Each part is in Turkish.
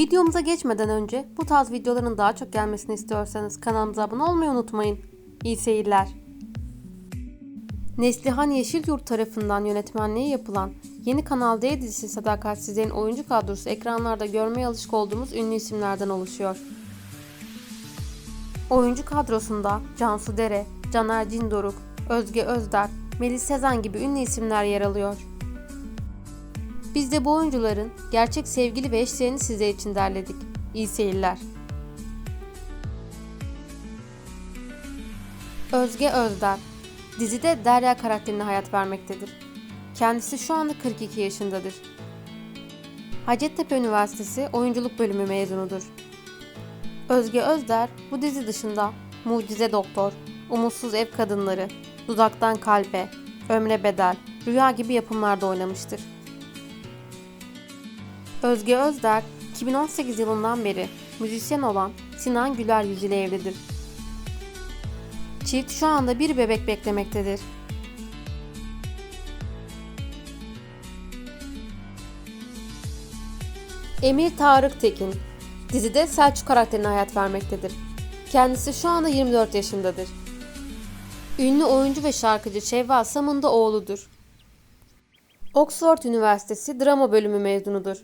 Videomuza geçmeden önce bu tarz videoların daha çok gelmesini istiyorsanız kanalımıza abone olmayı unutmayın. İyi seyirler. Neslihan Yeşilyurt tarafından yönetmenliği yapılan yeni Kanal D dizisi Sadakatsizlerin oyuncu kadrosu ekranlarda görmeye alışık olduğumuz ünlü isimlerden oluşuyor. Oyuncu kadrosunda Cansu Dere, Caner Cindoruk, Özge Özder, Melis Sezen gibi ünlü isimler yer alıyor. Biz de bu oyuncuların gerçek sevgili ve eşlerini sizler için derledik. İyi seyirler. Özge Özder Dizide Derya karakterine hayat vermektedir. Kendisi şu anda 42 yaşındadır. Hacettepe Üniversitesi Oyunculuk Bölümü mezunudur. Özge Özder bu dizi dışında Mucize Doktor, Umutsuz Ev Kadınları, Dudaktan Kalbe, Ömre Bedel, Rüya gibi yapımlarda oynamıştır. Özge Özder 2018 yılından beri müzisyen olan Sinan Güler Yüz ile evlidir. Çift şu anda bir bebek beklemektedir. Emir Tarık Tekin dizide Selçuk karakterine hayat vermektedir. Kendisi şu anda 24 yaşındadır. Ünlü oyuncu ve şarkıcı Şevval Sam'ın da oğludur. Oxford Üniversitesi Drama Bölümü mezunudur.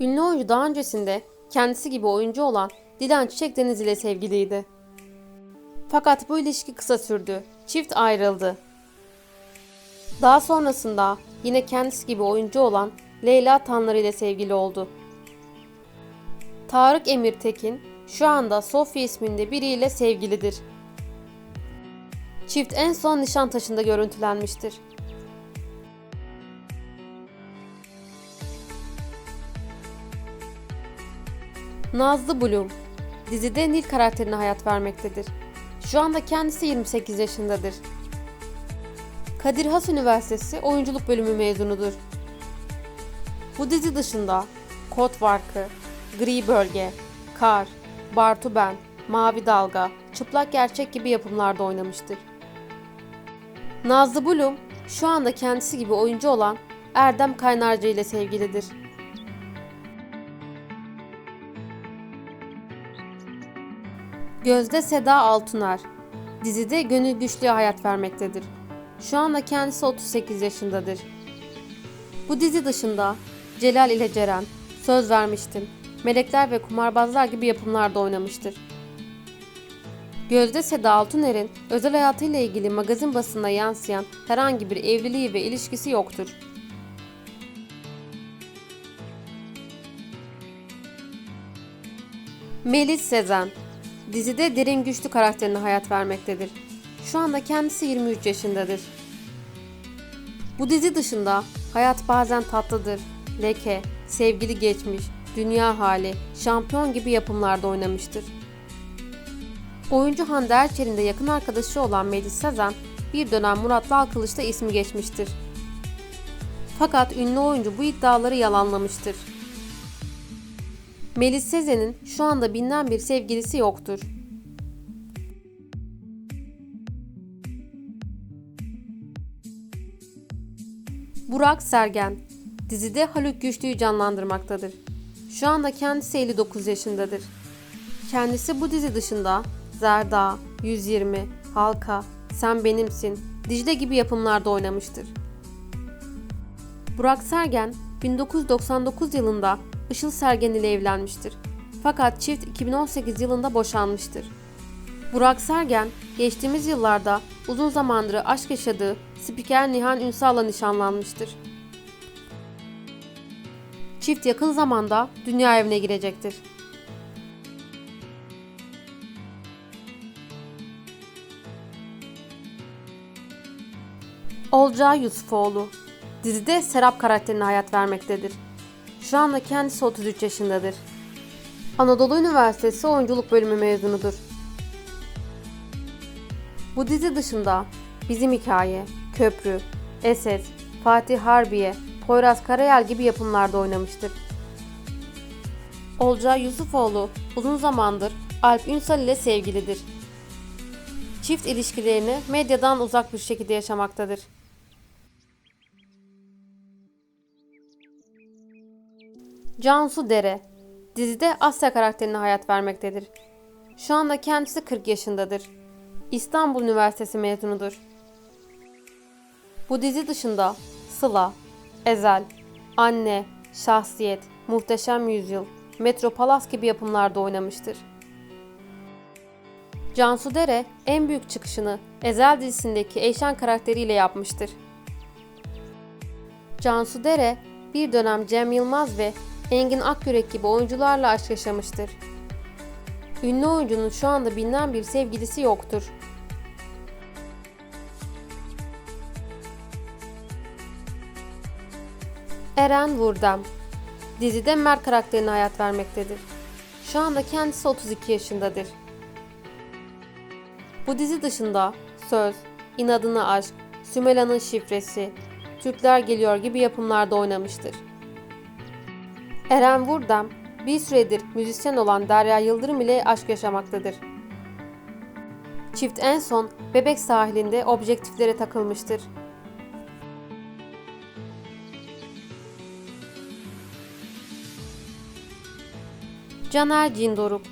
Ünlü oyuncu daha öncesinde kendisi gibi oyuncu olan Dilan Çiçek Deniz ile sevgiliydi. Fakat bu ilişki kısa sürdü. Çift ayrıldı. Daha sonrasında yine kendisi gibi oyuncu olan Leyla Tanlar ile sevgili oldu. Tarık Emir Tekin şu anda Sofya isminde biriyle sevgilidir. Çift en son Nişantaşı'nda görüntülenmiştir. Nazlı Bloom dizide Nil karakterine hayat vermektedir. Şu anda kendisi 28 yaşındadır. Kadir Has Üniversitesi Oyunculuk Bölümü mezunudur. Bu dizi dışında Kod Farkı, Gri Bölge, Kar, Bartu Ben, Mavi Dalga, Çıplak Gerçek gibi yapımlarda oynamıştır. Nazlı Bloom şu anda kendisi gibi oyuncu olan Erdem Kaynarca ile sevgilidir. Gözde Seda Altuner dizide Gönül Güçlü'ye hayat vermektedir. Şu anda kendisi 38 yaşındadır. Bu dizi dışında Celal ile Ceren, Söz Vermiştim, Melekler ve Kumarbazlar gibi yapımlarda oynamıştır. Gözde Seda Altuner'in özel hayatıyla ilgili magazin basınına yansıyan herhangi bir evliliği ve ilişkisi yoktur. Melis Sezen Dizide derin güçlü karakterine hayat vermektedir. Şu anda kendisi 23 yaşındadır. Bu dizi dışında Hayat Bazen Tatlıdır, Leke, Sevgili Geçmiş, Dünya Hali, Şampiyon gibi yapımlarda oynamıştır. Oyuncu Hande Erçel'in de yakın arkadaşı olan Melis Sezen bir dönem Murat Dalkılıç'ta ismi geçmiştir. Fakat ünlü oyuncu bu iddiaları yalanlamıştır. Melis Sezen'in şu anda bilinen bir sevgilisi yoktur. Burak Sergen dizide Haluk Güçlü'yü canlandırmaktadır. Şu anda kendisi 59 yaşındadır. Kendisi bu dizi dışında Zerda, 120, Halka, Sen Benimsin, Dicle gibi yapımlarda oynamıştır. Burak Sergen 1999 yılında Işıl Sergen ile evlenmiştir. Fakat çift 2018 yılında boşanmıştır. Burak Sergen, geçtiğimiz yıllarda uzun zamandır aşk yaşadığı spiker Nihan Ünsal'la nişanlanmıştır. Çift yakın zamanda dünya evine girecektir. Olcay Yusufoğlu dizide Serap karakterine hayat vermektedir. Şu anda kendisi 33 yaşındadır. Anadolu Üniversitesi Oyunculuk Bölümü mezunudur. Bu dizi dışında Bizim Hikaye, Köprü, Esed, Fatih Harbiye, Poyraz Karayel gibi yapımlarda oynamıştır. Olcay Yusufoğlu uzun zamandır Alp Ünsal ile sevgilidir. Çift ilişkilerini medyadan uzak bir şekilde Cansu Dere dizide Asya karakterine hayat vermektedir. Şu anda kendisi 40 yaşındadır. İstanbul Üniversitesi mezunudur. Bu dizi dışında Sıla, Ezel, Anne, Şahsiyet, Muhteşem Yüzyıl, Metropalas gibi yapımlarda oynamıştır. Cansu Dere en büyük çıkışını Ezel dizisindeki Eyşan karakteriyle yapmıştır. Cansu Dere bir dönem Cem Yılmaz ve Engin Akyürek gibi oyuncularla aşk yaşamıştır. Ünlü oyuncunun şu anda bilinen bir sevgilisi yoktur. Eren Vurdam Dizide Mer karakterine hayat vermektedir. Şu anda kendisi 32 yaşındadır. Bu dizi dışında Söz, İnadına Aşk, Sümela'nın Şifresi, Türkler Geliyor gibi yapımlarda oynamıştır. Eren Vurdam bir süredir müzisyen olan Derya Yıldırım ile aşk yaşamaktadır. Çift en son Bebek sahilinde objektiflere takılmıştır. Caner Cindoruk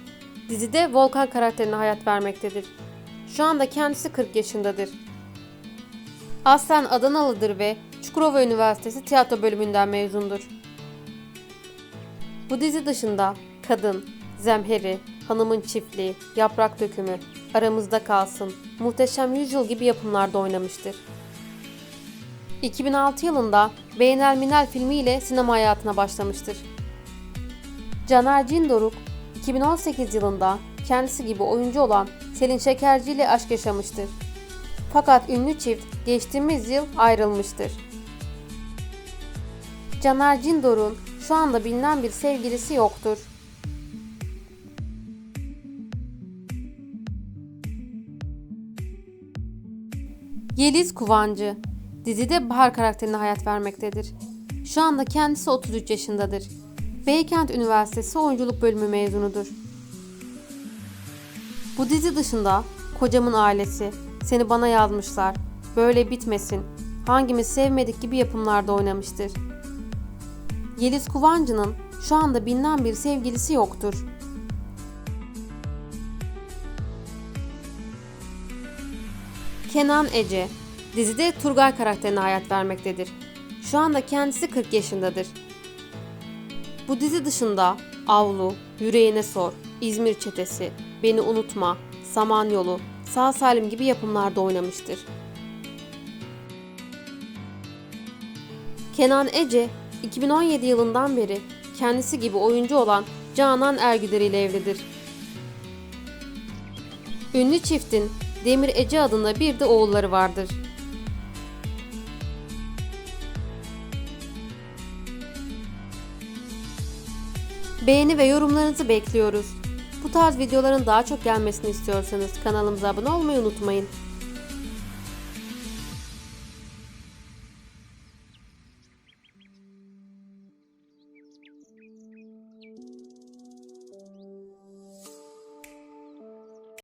dizide Volkan karakterine hayat vermektedir. Şu anda kendisi 40 yaşındadır. Aslen Adanalıdır ve Çukurova Üniversitesi tiyatro bölümünden mezundur. Bu dizi dışında Kadın, Zemheri, Hanımın Çiftliği, Yaprak Dökümü, Aramızda Kalsın, Muhteşem Yüzyıl gibi yapımlarda oynamıştır. 2006 yılında Beynel Minel filmiyle sinema hayatına başlamıştır. Caner Cindoruk, 2018 yılında kendisi gibi oyuncu olan Selin Şekerci ile aşk yaşamıştır. Fakat ünlü çift geçtiğimiz yıl ayrılmıştır. Caner Cindoruk'un şu anda bilinen bir sevgilisi yoktur. Yeliz Kuvancı dizide Bahar karakterine hayat vermektedir. Şu anda kendisi 33 yaşındadır. Beykent Üniversitesi Oyunculuk Bölümü mezunudur. Bu dizi dışında Kocamın Ailesi, Seni Bana Yazmışlar, Böyle Bitmesin, Hangimiz Sevmedik gibi yapımlarda oynamıştır. Yeliz Kuvancı'nın şu anda bilinen bir sevgilisi yoktur. Kenan Ece dizide Turgay karakterine hayat vermektedir. Şu anda kendisi 40 yaşındadır. Bu dizi dışında Avlu, Yüreğine Sor, İzmir Çetesi, Beni Unutma, Samanyolu, Sağ Salim gibi yapımlarda oynamıştır. Kenan Ece, 2017 yılından beri kendisi gibi oyuncu olan Canan Ergüder ile evlidir. Ünlü çiftin Demir Ece adında bir de oğulları vardır. Beğeni ve yorumlarınızı bekliyoruz. Bu tarz videoların daha çok gelmesini istiyorsanız kanalımıza abone olmayı unutmayın.